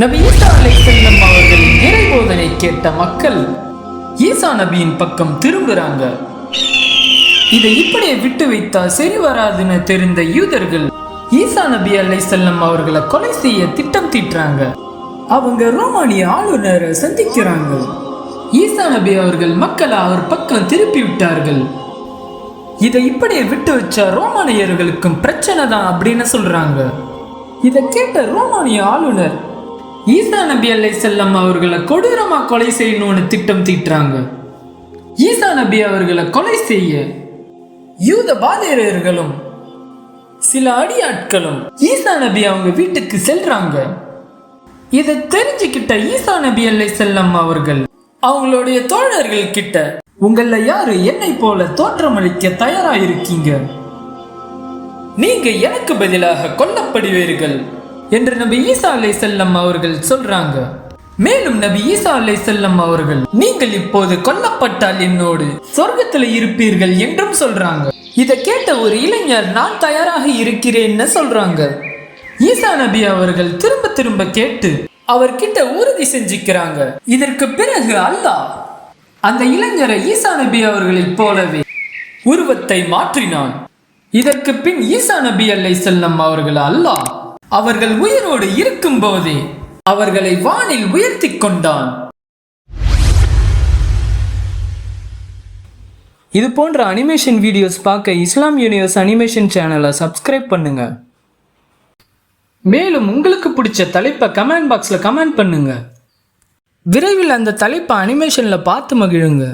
நபி ஈசா அலைஹிஸ்ஸலாம் அவர்கள் இறைபோதனை கேட்ட மக்கள் ஈசா நபியின் பக்கம் திரும்புறாங்க. இதை இப்படியே விட்டு வைத்தா சரி வராதுன்னு தெரிந்த யூதர்கள் ஈசா நபி செல்லம் அவர்களை கொலை செய்ய திட்டம் தீட்டுறாங்க. அவங்க ரோமானிய ஆளுநரை சந்திக்கிறாங்க. ஈசா நபி அவர்கள் மக்களை அவர் பக்கம் திருப்பி விட்டார்கள். இதை இப்படியே விட்டு வச்ச ரோமானியர்களுக்கும் பிரச்சனை தான் அப்படின்னு சொல்றாங்க. இதை கேட்ட ரோமானிய ஆளுநர் ஈசா நபி அல்லை செல்லம் அவர்களை கொடூரமாக கொலை செய்யணும்னு திட்டம் தீட்டுறாங்க. ஈசா நபி அவர்களை கொலை செய்ய யூத பாதிரியர்களும் சில அடியாட்களும் ஈசா நபி அவங்க வீட்டுக்கு செல்றாங்க. இதை தெரிஞ்சுக்கிட்ட ஈசா நபி அல்லை செல்லம் அவர்கள் அவங்களுடைய தோழர்கள் கிட்ட உங்கள யாரு? என்னை போல தோற்றமளிக்க தயாரா இருக்கீங்க? நீங்க எனக்கு பதிலாக கொல்லப்படுவீர்கள். என்று நபி ஈசா அலை செல்லம் அவர்கள் சொல்றாங்க. மேலும் நபி ஈசா அலை செல்லம் அவர்கள் நீங்கள் இப்போது கொல்லப்பட்டால் என்னோடு சொர்க்கத்தில் இருப்பீர்கள் என்றும் சொல்றாங்க. இதை கேட்ட ஒரு இளைஞர் நான் தயாராக இருக்கிறேன்னு சொல்றாங்க. ஈசா நபி அவர்கள் திரும்ப திரும்ப கேட்டு அவர்கிட்ட உறுதி செஞ்சுக்கிறாங்க. இதற்கு பிறகு அல்லாஹ் அந்த இளைஞரை ஈசா நபி அவர்களைப் போலவே உருவத்தை மாற்றினான். இதற்கு பின் ஈசா நபி அல்லை செல்லம் அவர்கள் அல்லாஹ் அவர்கள் உயிரோடு இருக்கும் போதே அவர்களை வானில் உயர்த்தி கொண்டான். இது போன்ற அனிமேஷன் வீடியோஸ் பார்க்க இஸ்லாம் யூனிவர்ஸ் அனிமேஷன் சேனலை சப்ஸ்கிரைப் பண்ணுங்க. மேலும் உங்களுக்கு பிடிச்ச தலைப்பை கமெண்ட் பாக்ஸில் கமெண்ட் பண்ணுங்க. விரைவில் அந்த தலைப்பை அனிமேஷனில் பார்த்து மகிழுங்க.